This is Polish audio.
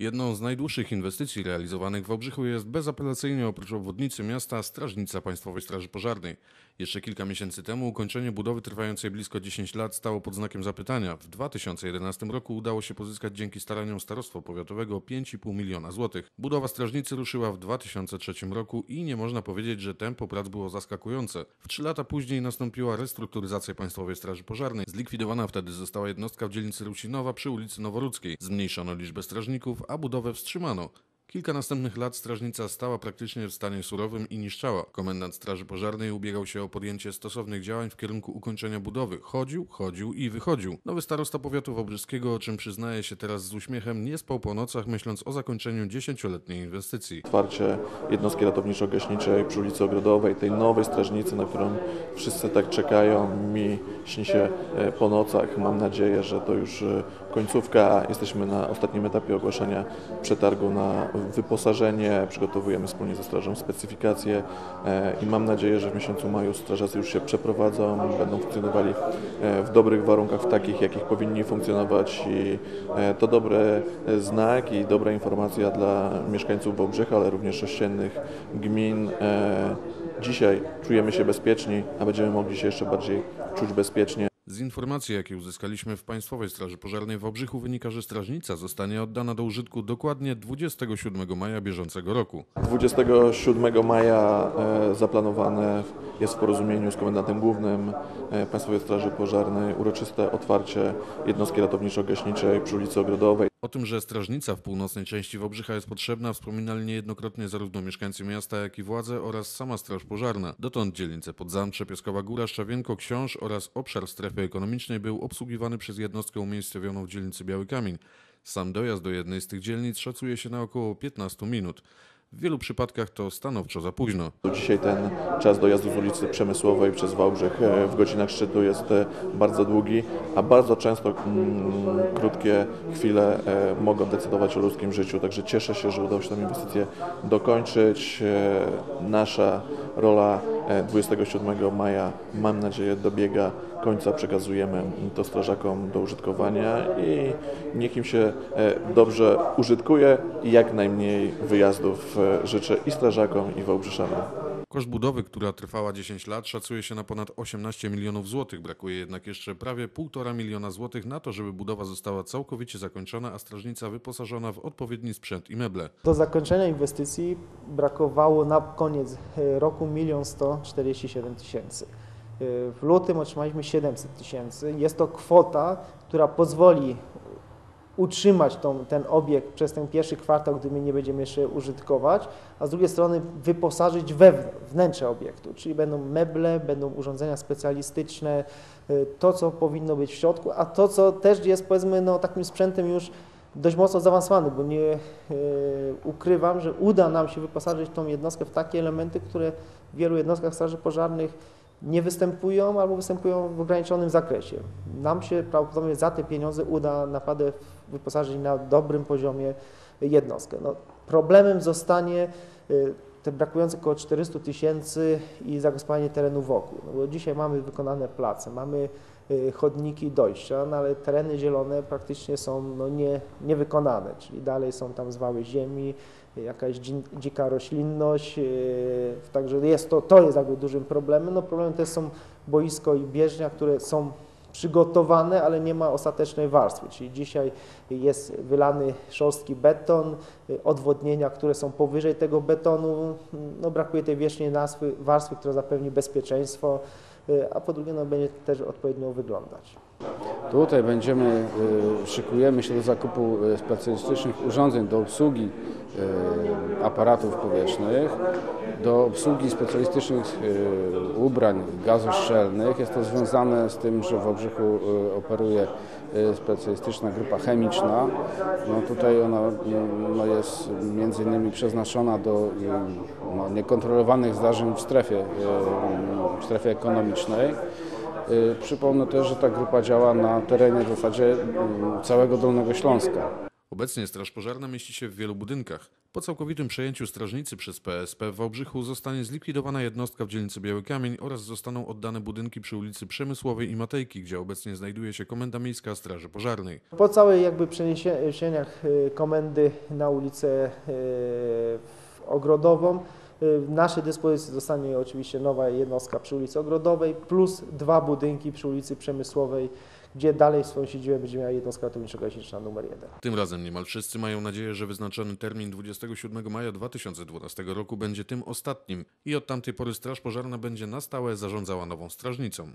Jedną z najdłuższych inwestycji realizowanych w Wałbrzychu jest bezapelacyjnie oprócz obwodnicy miasta Strażnica Państwowej Straży Pożarnej. Jeszcze kilka miesięcy temu ukończenie budowy trwającej blisko 10 lat stało pod znakiem zapytania. W 2011 roku udało się pozyskać dzięki staraniom Starostwa Powiatowego 5,5 miliona złotych. Budowa strażnicy ruszyła w 2003 roku i nie można powiedzieć, że tempo prac było zaskakujące. W trzy lata później nastąpiła restrukturyzacja Państwowej Straży Pożarnej. Zlikwidowana wtedy została jednostka w dzielnicy Rusinowa przy ulicy Noworudzkiej. Zmniejszono liczbę strażników, a budowę wstrzymano. Kilka następnych lat strażnica stała praktycznie w stanie surowym i niszczała. Komendant Straży Pożarnej ubiegał się o podjęcie stosownych działań w kierunku ukończenia budowy. Chodził, chodził i wychodził. Nowy starosta powiatu wobrzyskiego, o czym przyznaje się teraz z uśmiechem, nie spał po nocach, myśląc o zakończeniu dziesięcioletniej inwestycji. Otwarcie jednostki ratowniczo-gaśniczej przy ulicy Ogrodowej, tej nowej strażnicy, na którą wszyscy tak czekają, mi śni się e, po nocach. Mam nadzieję, że to już e, końcówka. Jesteśmy na ostatnim etapie ogłaszania przetargu na wyposażenie. Przygotowujemy wspólnie ze strażą specyfikację e, i mam nadzieję, że w miesiącu maju strażacy już się przeprowadzą, będą funkcjonowali e, w dobrych warunkach, w takich, jakich powinni funkcjonować i e, to dobry znak i dobra informacja dla mieszkańców Wałbrzycha, ale również ościennych gmin. Dzisiaj czujemy się bezpieczni, a będziemy mogli się jeszcze bardziej czuć bezpiecznie z informacji, jakie uzyskaliśmy w Państwowej Straży Pożarnej w Obrzychu wynika, że strażnica zostanie oddana do użytku dokładnie 27 maja bieżącego roku. 27 maja e, zaplanowane jest w porozumieniu z Komendantem Głównym e, Państwowej Straży Pożarnej uroczyste otwarcie jednostki ratowniczo-gaśniczej przy ulicy Ogrodowej. O tym, że strażnica w północnej części Wałbrzycha jest potrzebna, wspominali niejednokrotnie zarówno mieszkańcy miasta, jak i władze oraz sama Straż Pożarna. Dotąd dzielnice Podzamcze, Piaskowa Góra, Szczawienko, Książ oraz obszar strefy ekonomicznej był obsługiwany przez jednostkę umiejscowioną w dzielnicy Biały Kamień. Sam dojazd do jednej z tych dzielnic szacuje się na około 15 minut. W wielu przypadkach to stanowczo za późno. Dzisiaj ten czas dojazdu z ulicy Przemysłowej przez Wałbrzych e, w godzinach szczytu jest e, bardzo długi, a bardzo często mm, krótkie chwile e, mogą decydować o ludzkim życiu. Także cieszę się, że udało się tę inwestycję dokończyć. Nasza rola 27 maja, mam nadzieję, dobiega końca. Przekazujemy to strażakom do użytkowania i niech im się dobrze użytkuje i jak najmniej wyjazdów życzę i strażakom, i Wałbrzyszanom. Koszt budowy, która trwała 10 lat, szacuje się na ponad 18 milionów złotych. Brakuje jednak jeszcze prawie 1,5 miliona złotych na to, żeby budowa została całkowicie zakończona, a strażnica wyposażona w odpowiedni sprzęt i meble. Do zakończenia inwestycji brakowało na koniec e, roku 1 147 tysięcy. E, w lutym otrzymaliśmy 700 tysięcy. Jest to kwota, która pozwoli utrzymać tą, ten obiekt przez ten pierwszy kwartał, gdy my nie będziemy jeszcze użytkować, a z drugiej strony wyposażyć we wnętrze obiektu, czyli będą meble, będą urządzenia specjalistyczne, y, to co powinno być w środku, a to co też jest powiedzmy no, takim sprzętem już dość mocno zaawansowanym, bo nie yy, ukrywam, że uda nam się wyposażyć tą jednostkę w takie elementy, które w wielu jednostkach straży pożarnych nie występują albo występują w ograniczonym zakresie. Nam się prawdopodobnie za te pieniądze uda naprawdę wyposażyć na dobrym poziomie jednostkę. No, problemem zostanie y, te brakujące około 400 tysięcy i zagospodarowanie terenu wokół. No bo dzisiaj mamy wykonane place, mamy chodniki dojścia, no ale tereny zielone praktycznie są no, nie, niewykonane, czyli dalej są tam zwały ziemi, jakaś dzika roślinność, y, także jest to, to jest jakby dużym problemem. No problemem też są boisko i bieżnia, które są przygotowane, ale nie ma ostatecznej warstwy, czyli dzisiaj jest wylany szorstki beton, odwodnienia, które są powyżej tego betonu, no brakuje tej wierzchniej warstwy, która zapewni bezpieczeństwo, a po drugie no, będzie też odpowiednio wyglądać. Tutaj będziemy, y, szykujemy się do zakupu y, specjalistycznych urządzeń do obsługi y, aparatów powietrznych, do obsługi specjalistycznych ubrań gazoszczelnych. Jest to związane z tym, że w Obrzychu operuje specjalistyczna grupa chemiczna. No tutaj ona no jest między innymi przeznaczona do no, niekontrolowanych zdarzeń w strefie, w strefie ekonomicznej. Y, przypomnę też, że ta grupa działa na terenie w zasadzie mm, całego Dolnego Śląska. Obecnie Straż Pożarna mieści się w wielu budynkach. Po całkowitym przejęciu strażnicy przez PSP w Wałbrzychu zostanie zlikwidowana jednostka w dzielnicy Biały Kamień oraz zostaną oddane budynki przy ulicy Przemysłowej i Matejki, gdzie obecnie znajduje się Komenda Miejska Straży Pożarnej. Po całej jakby przeniesieniach y, komendy na ulicę y, Ogrodową y, w naszej dyspozycji zostanie oczywiście nowa jednostka przy ulicy Ogrodowej plus dwa budynki przy ulicy Przemysłowej, gdzie dalej swoją siedzibę będzie miała jednostka ratowniczo-gaśniczna numer 1. Tym razem niemal wszyscy mają nadzieję, że wyznaczony termin 27 maja 2012 roku będzie tym ostatnim i od tamtej pory Straż Pożarna będzie na stałe zarządzała nową strażnicą.